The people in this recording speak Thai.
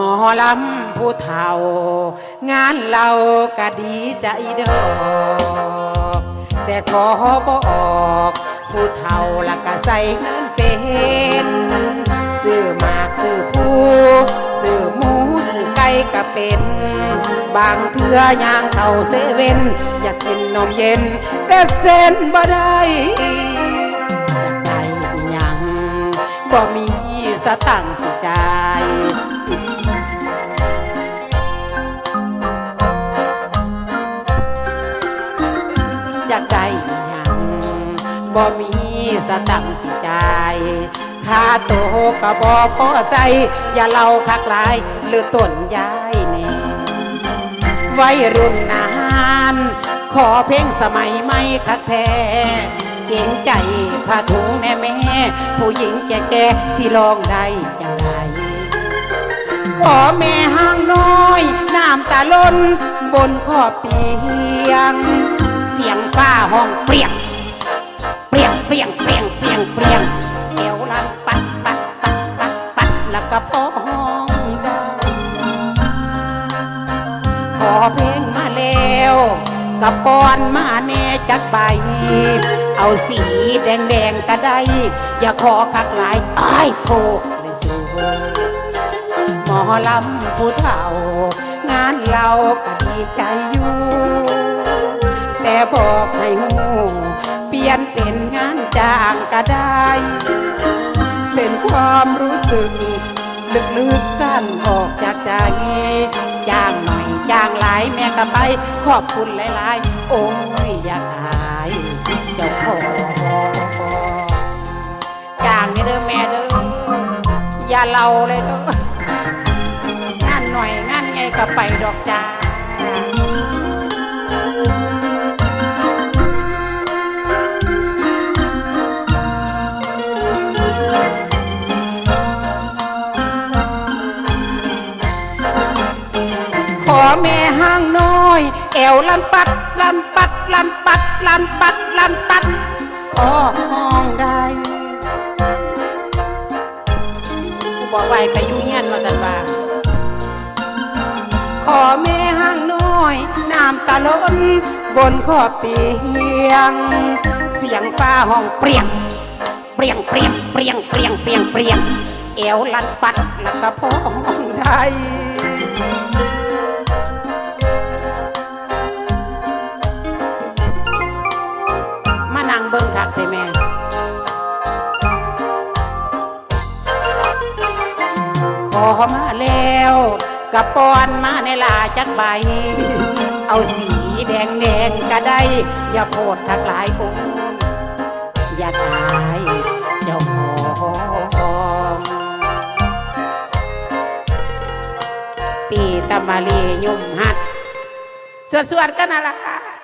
หมอลำผู้เฒ่า งานเราก็ดีใจดอก แต่ขอบอก ผู้เฒ่าละก็ใส่เงินเป็นซื้อหมากซื้อผู้ซื้อหมูซื้อไก่ก็เป็น บางเทื่อย่างเข้าเซเว่นอยากกินนมเย็น แต่เส้นบ่ได้อยากได้อีหยังบ่มีสตังค์สิจ่าย บ่มีสตังสิจายค่าโตก็บ่พอใส่อย่าเล่าคักลาย หรือต้นยายแน่วัยรุ่นนาน ขอเพลงสมัยใหม่คักแท้เก่งใจผ้าถุงแน่แม่ ผู้หญิงแก่ๆสิลองได้ย่างไรขอแม่ห้างน้อย น้ำตาล้นบนขอบเตียง เสียงฟ้าห้องเปรียง ปัดแล้วก็พอห้องได้ขอเพลงมาแล้วกับปอนมาแน่จักใบ เอาสีแดงแดงก็ได้ อย่าขอคักหลายอ้ายโพเลยสูหมอลำผู้เฒ่า งานเราก็ดีใจอยู่แต่บอกให้หูเปลี่ยนเป็นงานจ้างก็ได้ เป็นความรู้สึก ลึกๆกันออกจากใจจ้างหน่อยจ้างหลายแม่ก็ไป ขอบคุณหลาย ๆ โอ้ยอยากอายเจ้าของจ้างนี่เด้อแม่เด้ออย่าเล่าเลยเด้องานหน่อยงานไงก็ไปดอกจ้า แม่ห้างน้อย แอวลันปัดลันปัดลันปัดลันปัดลันปัดออกห้องได้กูบอกไว้ไปอยู่เฮียนมาสันว่าขอแม่ห้างน้อยน้ำตาล้นบนขอบเตียง เสียงฟ้าห้องเปรียงเปรียงเปรียงเปรียงเปรียงเปรียงเปรียงเอวลันปัดแล้วก็พอห้องได้ มาแล้วกับปอนมาในลาจักใบ เอาสีแดงแดงก็ได้ อย่าโพดทักหลายองอย่าตายเจ้าของตีตะมาลียุ่มหัดสวดๆกันนะล่ะ